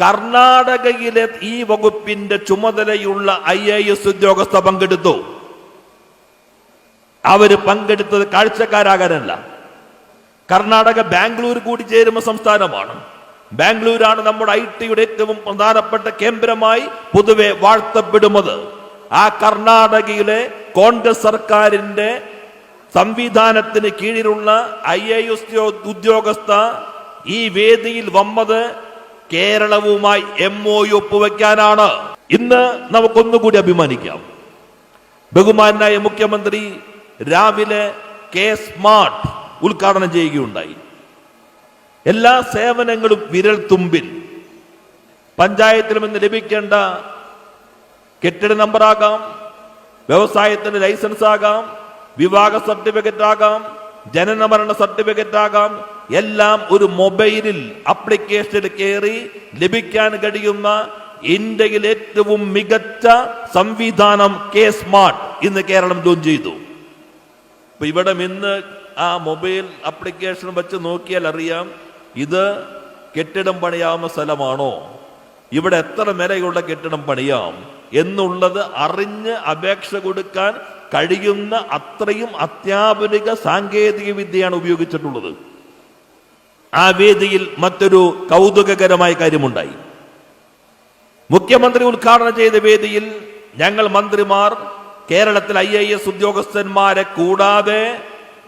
കർണാടകയിലെ ഈ വകുപ്പിന്റെ ചുമതലയുള്ള ഐ എ എസ് ഉദ്യോഗസ്ഥ പങ്കെടുത്തു. അവർ പങ്കെടുത്തത് കാഴ്ചക്കാരാകാനല്ല. കർണാടക ബാംഗ്ലൂർ കൂടി ചേരുന്ന സംസ്ഥാനമാണ്. ബാംഗ്ലൂരാണ് നമ്മുടെ ഐ ടിയുടെ ഏറ്റവും പ്രധാനപ്പെട്ട കേന്ദ്രമായി പൊതുവെ വാഴ്ത്തപ്പെടുന്നത്. ആ കർണാടകയിലെ കോൺഗ്രസ് സർക്കാരിന്റെ സംവിധാനത്തിന് കീഴിലുള്ള ഐ എ എസ് ഉദ്യോഗസ്ഥ ഈ വേദിയിൽ വന്നത് കേരളവുമായി എം ഒ യു ഒപ്പുവെക്കാനാണ്. ഇന്ന് നമുക്കൊന്നുകൂടി അഭിമാനിക്കാം. ബഹുമാനായ മുഖ്യമന്ത്രി രാവിലെ കെ സ്മാർട്ട് ഉദ്ഘാടനം ചെയ്യുകയുണ്ടായി. എല്ലാ സേവനങ്ങളും വിരൽ തുമ്പിൽ. പഞ്ചായത്തിൽ നിന്ന് ലഭിക്കേണ്ട കെട്ടിട നമ്പറാകാം വ്യവസായത്തിന്റെ ലൈസൻസ് ആകാം വിവാഹ സർട്ടിഫിക്കറ്റ് ആകാം ജനന മരണ സർട്ടിഫിക്കറ്റ് ആകാം. എല്ലാം ഒരു മൊബൈലിൽ അപ്ലിക്കേഷനിൽ കയറി ലഭിക്കാൻ കഴിയുന്ന ഇന്ത്യയിൽ ഏറ്റവും മികച്ച സംവിധാനം കെ സ്മാർട്ട് ഇന്ന് കേരളം ലോഞ്ച് ചെയ്തു. ഇപ്പൊ ഇവിടെ ഇന്ന് ആ മൊബൈൽ ആപ്ലിക്കേഷൻ വെച്ച് നോക്കിയാൽ അറിയാം ഇത് കെട്ടിടം പണിയാവുന്ന സ്ഥലമാണോ? ഇവിടെ എത്ര നിലയുള്ള കെട്ടിടം പണിയാം? എന്നുള്ളത് അറിഞ്ഞ് അപേക്ഷ കൊടുക്കാൻ കഴിയുന്ന അത്രയും അത്യാധുനിക സാങ്കേതിക വിദ്യയാണ് ഉപയോഗിച്ചിട്ടുള്ളത്. ആ വേദിയിൽ മറ്റൊരു കൗതുകകരമായ കാര്യമുണ്ടായി. മുഖ്യമന്ത്രി ഉദ്ഘാടനം ചെയ്ത വേദിയിൽ ഞങ്ങൾ മന്ത്രിമാർ കേരളത്തിൽ ഐ എ എസ് ഉദ്യോഗസ്ഥന്മാരെ കൂടാതെ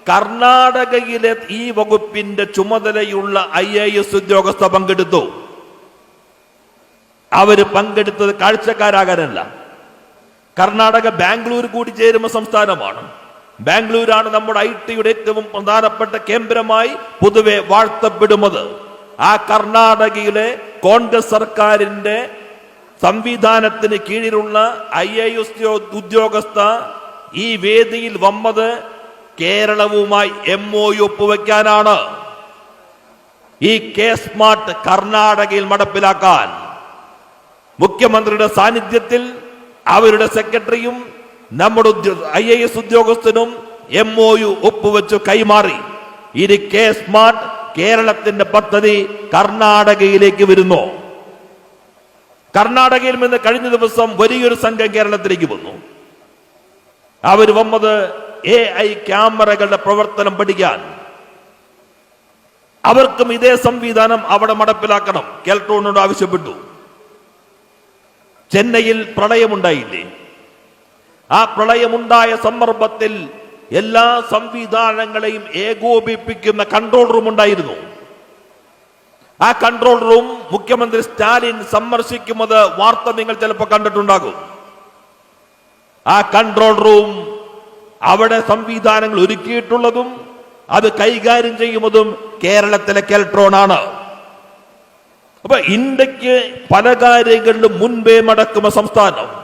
കർണാടകയിലെ ഈ വകുപ്പിന്റെ ചുമതലയുള്ള ഐ എ എസ് ഉദ്യോഗസ്ഥ പങ്കെടുത്തു. അവർ പങ്കെടുത്തത് കാഴ്ചക്കാരാകാനല്ല. കർണാടക ബാംഗ്ലൂർ കൂടി ചേരുന്ന സംസ്ഥാനമാണ്. ബാംഗ്ലൂരാണ് നമ്മുടെ ഐ ടിയുടെ ഏറ്റവും പ്രധാനപ്പെട്ട കേന്ദ്രമായി പൊതുവെ വാഴ്ത്തപ്പെടുന്നത്. ആ കർണാടകയിലെ കോൺഗ്രസ് സർക്കാരിന്റെ സംവിധാനത്തിന് കീഴിലുള്ള ഐ എ എസ് ഉദ്യോഗസ്ഥ ഈ വേദിയിൽ വന്നത് കേരളവുമായി എം ഒ യു ഒപ്പുവെക്കാനാണ്. ഈ കെ സ്മാർട്ട് കർണാടകയിൽ നടപ്പിലാക്കാൻ മുഖ്യമന്ത്രിയുടെ സാന്നിധ്യത്തിൽ അവരുടെ സെക്രട്ടറിയും നമ്മുടെ ഐ എ എസ് ഉദ്യോഗസ്ഥനും എം ഒ യു ഒപ്പുവെച്ചു കൈമാറി. ഇനി കെ സ്മാർട്ട് കേരളത്തിന്റെ പദ്ധതി കർണാടകയിലേക്ക് വരുന്നു. കർണാടകയിൽ നിന്ന് കഴിഞ്ഞ ദിവസം വലിയൊരു സംഘം കേരളത്തിലേക്ക് വന്നു. അവർ വന്നത് എ ഐ ക്യാമറകളുടെ പ്രവർത്തനം പഠിക്കാൻ. അവർക്കും ഇതേ സംവിധാനം അവിടെ നടപ്പിലാക്കണം. കേൾട്ടോണിനോട് ആവശ്യപ്പെട്ടു. ചെന്നൈയിൽ പ്രളയമുണ്ടായില്ലേ? ആ പ്രളയമുണ്ടായ സന്ദർഭത്തിൽ എല്ലാ സംവിധാനങ്ങളെയും ഏകോപിപ്പിക്കുന്ന കൺട്രോൾ റൂം ഉണ്ടായിരുന്നു. ആ കൺട്രോൾ റൂം മുഖ്യമന്ത്രി സ്റ്റാലിൻ സന്ദർശിക്കുന്നത് വാർത്ത നിങ്ങൾ ചിലപ്പോൾ കണ്ടിട്ടുണ്ടാകും. ആ കൺട്രോൾ റൂം അവിടെ സംവിധാനങ്ങൾ ഒരുക്കിയിട്ടുള്ളതും അത് കൈകാര്യം ചെയ്യുന്നതും കേരളത്തിലെ കെൽട്രോൺ ആണ്. അപ്പൊ ഇന്ത്യയ്ക്ക് പല കാര്യങ്ങളിലും മുൻപേ മടക്കുന്ന സംസ്ഥാനം.